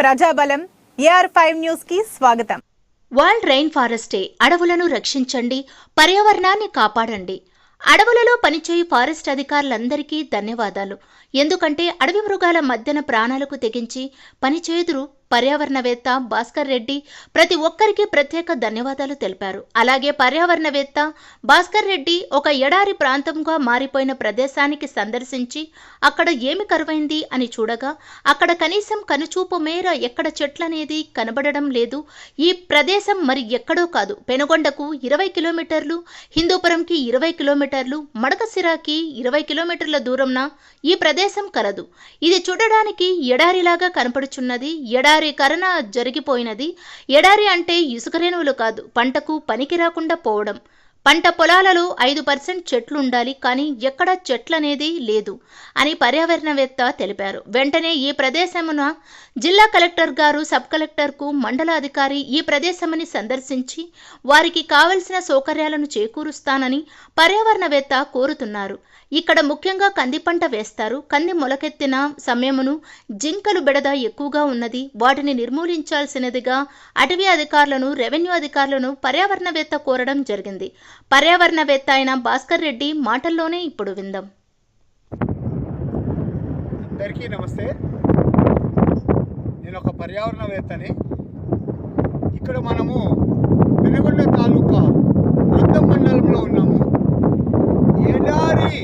ప్రజాబలం AR five న్యూస్కి స్వాగతం. World rain forest day అడవులను రక్షించండి పర్యావరణాన్ని కాపాడండి. అడవులలో పనిచేయు ఫారెస్ట్ అధికారులందరికీ ధన్యవాదాలు. ఎందుకంటే అడవి మృగాల మధ్యన ప్రాణాలకు తెగించి పనిచేయుదురు పర్యావరణవేత్త భాస్కర్ రెడ్డి ప్రతి ఒక్కరికి ప్రత్యేక ధన్యవాదాలు తెలిపారు. అలాగే పర్యావరణవేత్త భాస్కర్ రెడ్డి ఒక ఎడారి ప్రాంతంగా మారిపోయిన ప్రదేశానికి సందర్శించి అక్కడ ఏమి కరువైంది అని చూడగా అక్కడ కనీసం కనుచూపు మేర ఎక్కడ చెట్లనేది కనబడడం లేదు. ఈ ప్రదేశం మరి ఎక్కడో కాదు. పెనుగొండకు ఇరవై కిలోమీటర్లు హిందూపురంకి ఇరవై కిలోమీటర్లు మడకసిరాకి ఇరవై కిలోమీటర్ల దూరంన ఈ ప్రదేశం కలదు. ఇది చూడడానికి ఎడారిలాగా కనపడుచున్నది. ఎడారి కరోనా జరిగిపోయినది. ఎడారి అంటే ఇసుక రేణువులు కాదు పంటకు పనికి రాకుండా పోవడం. పంట పొలాలలో ఐదు పర్సెంట్ చెట్లు ఉండాలి కానీ ఎక్కడ చెట్లనేది లేదు అని పర్యావరణవేత్త తెలిపారు. వెంటనే ఈ ప్రదేశమున జిల్లా కలెక్టర్ గారు సబ్ కలెక్టర్కు మండల అధికారి ఈ ప్రదేశముని సందర్శించి వారికి కావలసిన సౌకర్యాలను చేకూరుస్తానని పర్యావరణవేత్త కోరుతున్నారు. ఇక్కడ ముఖ్యంగా కంది పంట వేస్తారు. కంది మొలకెత్తిన సమయమును జింకలు బెడద ఎక్కువగా ఉన్నది. వాటిని నిర్మూలించాల్సినదిగా అటవీ అధికారులను రెవెన్యూ అధికారులను పర్యావరణవేత్త కోరడం జరిగింది. పర్యావరణవేత్త అయిన భాస్కర్ రెడ్డి మాటల్లోనే ఇప్పుడు విందాం. అందరికీ నమస్తే. నేను ఒక పర్యావరణవేత్తని. ఇక్కడ మనము వెనుగొండ తాలూకా వృద్ధం మండలంలో ఉన్నాము. ఎడారి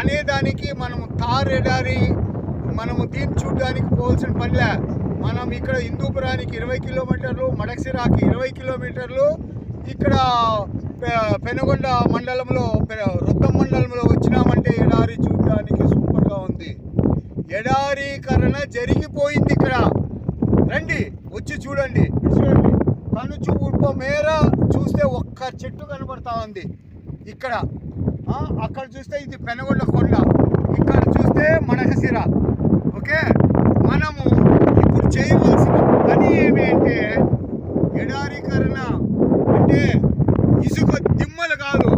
అనేదానికి మనము తార్ ఎడారి మనము దీన్ని చూడడానికి పోవాల్సిన పనిలే. మనం ఇక్కడ హిందూపురానికి ఇరవై కిలోమీటర్లు మడక్సిరాకి ఇరవై కిలోమీటర్లు ఇక్కడ పె- పెనుగొండ మండలంలో రుద్దం మండలంలో వచ్చినామంటే ఎడారి చూడడానికి సూపర్గా ఉంది. ఎడారీకరణ జరిగిపోయింది ఇక్కడ. రండి వచ్చి చూడండి. చూడండి. కనుచు చూపు మేర చూస్తే ఒక్క చెట్టు కనబడతా ఉంది. ఇక్కడ. అక్కడ చూస్తే ఇది పెనగొండ కొండ. ఇక్కడ చూస్తే మడకసిర ఓకే? మనము ఇప్పుడు చేయవలసిన పని ఏమి అంటే ఎడారీకరణ. అంటే ఇసుక దిమ్మలు కాదు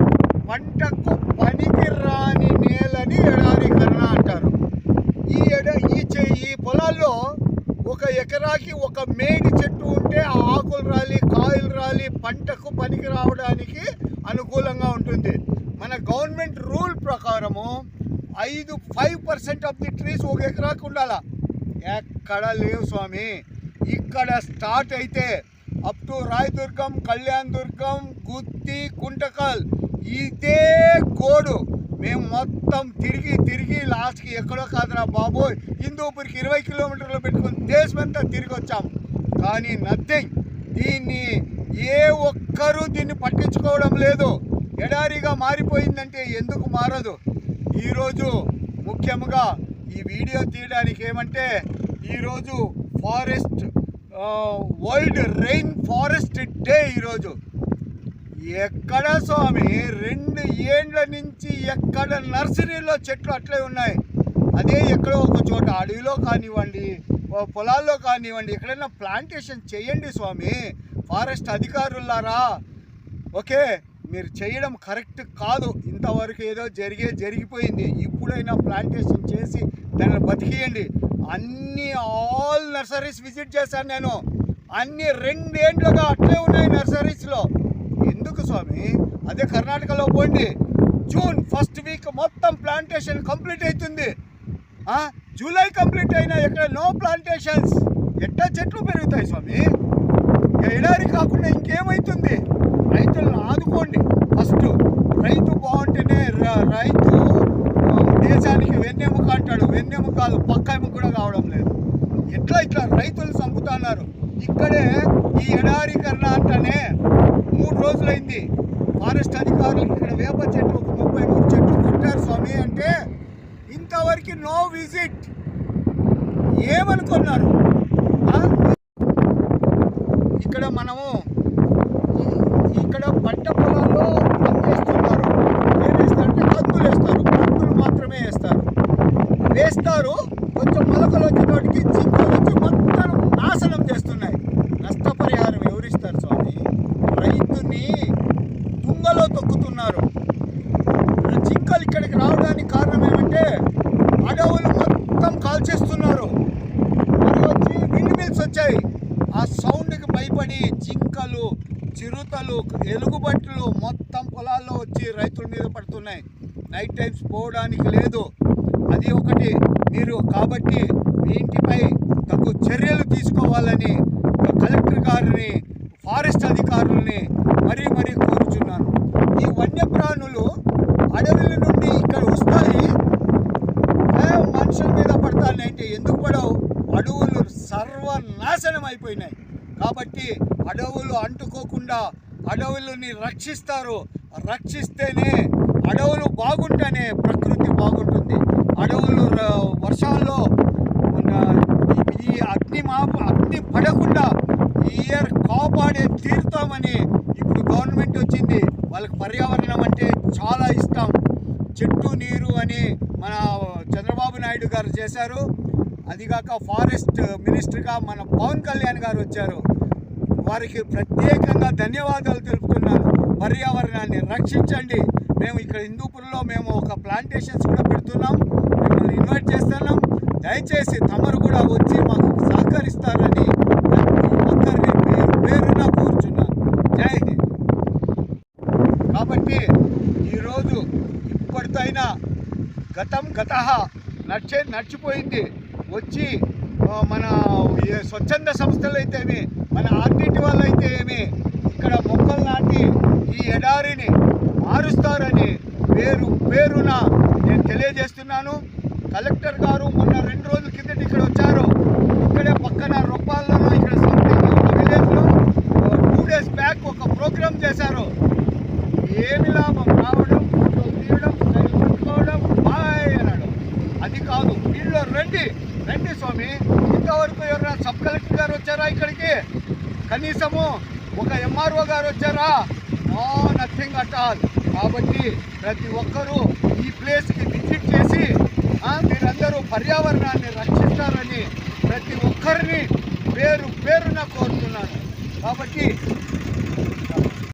పంటకు పనికి రాని నేలని ఎడారీకరణ అంటారు. ఈ ఎడ ఈ చె- ఈ పొలాల్లో ఒక ఎకరాకి ఒక మేడి చెట్టు ఉంటే ఆ ఆకులు రాలి కాయలు రాలి పంటకు పనికి రావడానికి అనుకూలంగా ఉంటుంది. మన గవర్నమెంట్ రూల్ ప్రకారము ఐదు five percent of the trees ఒక ఎకరాకు ఉండాలా? ఎక్కడ లేవు స్వామి. ఇక్కడ స్టార్ట్ అయితే up to Rayadurgam Kalyandurgam Gooty Guntakal ఇదే గోడు. మేము మొత్తం తిరిగి తిరిగి లాస్ట్కి ఎక్కడో కాదురా బాబోయ్. హిందూపూర్కి ఇరవై కిలోమీటర్లు పెట్టుకుని దేశమంతా తిరిగి వచ్చాము కానీ నథింగ్ దీన్ని ఏ ఒక్కరూ దీన్ని పట్టించుకోవడం లేదు. ఎడారిగా మారిపోయిందంటే ఎందుకు మారదు? ఈరోజు ముఖ్యంగా ఈ వీడియో తీయడానికి ఏమంటే ఈరోజు forest world rain forest day ఈరోజు. ఎక్కడ స్వామి? రెండు ఏండ్ల నుంచి ఎక్కడ నర్సరీలో చెట్లు అట్లే ఉన్నాయి. అదే ఎక్కడో ఒక చోట అడవిలో కానివ్వండి పొలాల్లో కానివ్వండి ఎక్కడైనా ప్లాంటేషన్ చేయండి స్వామి. ఫారెస్ట్ అధికారులారా ఓకే మీరు చేయడం కరెక్ట్ కాదు. ఇంతవరకు ఏదో జరిగే జరిగిపోయింది. ఇప్పుడైనా ప్లాంటేషన్ చేసి దాన్ని బతికియండి. అన్ని ఆల్ నర్సరీస్ విజిట్ చేశాను నేను. అన్ని రెండేండ్లుగా అట్లే ఉన్నాయి నర్సరీస్లో. ఎందుకు స్వామి? అదే కర్ణాటకలో పోండి. జూన్ ఫస్ట్ వీక్ మొత్తం ప్లాంటేషన్ కంప్లీట్ అవుతుంది జూలై కంప్లీట్ అయినా ఎక్కడ? No plantations. ఎట్టా చెట్లు పెరుగుతాయి స్వామి? ఎడారి కాకుండా ఇంకేమవుతుంది రైతులను ఆదుకోండి. ఫస్ట్ రైతు బాగుంటేనే రైతు దేశానికి వెన్నెముక అంటాడు. వెన్నెముక కాదు పక్క ఎముక కూడా కావడం లేదు. ఎట్లా ఇట్లా రైతులు చంపుతున్నారు? ఇక్కడే ఈ ఎడారీకరణ అంటేనే మూడు రోజులైంది. ఫారెస్ట్ అధికారులు ఇక్కడ వేప చెట్లు ఒక ముప్పై మూడు చెట్లు కొట్టారు స్వామి అంటే ఇంతవరకు నో విజిట్. ఏమనుకున్నారు? ఇక్కడ మనము ఇక్కడ చెట్లు కొంచెం మొలకలు వచ్చేటోటికి చిక్కు వచ్చి మొత్తం నాశనం చేస్తున్నాయి. నష్టపరిహారం ఎవరిస్తారు స్వామి? రైతుని తుంగలో తొక్కుతున్నారు. జింకలు ఇక్కడికి రావడానికి కారణం ఏమంటే అడవులు మొత్తం కాల్చేస్తున్నారు. మరి వచ్చి విండ్ మిల్స్ వచ్చాయి. ఆ సౌండ్కి భయపడి జింకలు చిరుతలు ఎలుగుబట్టలు మొత్తం పొలాల్లో వచ్చి రైతుల మీద పడుతున్నాయి. నైట్ టైమ్స్ పోవడానికి లేదు. అది ఒకటి. మీరు కాబట్టి మీ ఇంటిపై తగు చర్యలు తీసుకోవాలని కలెక్టర్ గారిని ఫారెస్ట్ అధికారుల్ని మరీ మరీ కోరుచున్నాను. ఈ వన్యప్రాణులు అడవుల నుండి ఇక్కడ వస్తాయి. మనుషుల మీద పడతానంటే ఎందుకు పడవు? అడవులు సర్వనాశనం అయిపోయినాయి. కాబట్టి అడవులు అంటుకోకుండా అడవులని రక్షిస్తారు. రక్షిస్తేనే అడవులు బాగుంటేనే ప్రకృతి పర్యావరణం అంటే చాలా ఇష్టం. చెట్టు నీరు అని మన చంద్రబాబు నాయుడు గారు చేశారు. అదిగాక ఫారెస్ట్ మినిస్టర్గా మన పవన్ కళ్యాణ్ గారు వచ్చారు. వారికి ప్రత్యేకంగా ధన్యవాదాలు తెలుపుతున్నాను. పర్యావరణాన్ని రక్షించండి. మేము ఇక్కడ హిందూపురంలో మేము ఒక ప్లాంటేషన్స్ కూడా పెడుతున్నాం. మిమ్మల్ని ఇన్వైట్ చేస్తున్నాం. దయచేసి తమరు కూడా వచ్చి మాకు సహకరిస్తారని ప్రతి ఒక్కరిని పేరు పేరున కోరుచున్నాను జై హింద్ కాబట్టి ఈరోజు ఇప్పటికైనా గతం గత నడిచే నడిచిపోయింది. వచ్చి మన స్వచ్ఛంద సంస్థలు అయితే ఏమి మన ఆర్టీటీ వాళ్ళు అయితే ఏమి ఇక్కడ మొక్కలు నాటి ఈ ఎడారిని మారుస్తారని పేరు పేరున నేను తెలియజేస్తున్నాను. కలెక్టర్ గారు మొన్న రెండు రోజుల కిందట ఇక్కడ వచ్చారు. ఇక్కడే పక్కన రొప్పాల్లోనూ ఇక్కడ విలేజ్లో టూ డేస్ బ్యాక్ ఒక ప్రోగ్రామ్ చేశారు. ఏమి లాభం రావడం ఫోటోలు తీయడం స్టైల్ పట్టుకోవడం బాయ్ అన్నాడు అది కాదు వీళ్ళు రండి రండి స్వామి ఇంతవరకు ఎవరైనా సబ్ కలెక్టర్ గారు వచ్చారా ఇక్కడికి? కనీసము ఒక ఎంఆర్ఓ గారు వచ్చారా? నో నథింగ్ అట్ ఆల్ కాబట్టి ప్రతి ఒక్కరూ ఈ ప్లేస్కి విజిట్ చేసి మీరందరూ పర్యావరణాన్ని రక్షిస్తారని ప్రతి ఒక్కరిని పేరు పేరున కోరుతున్నాను. కాబట్టి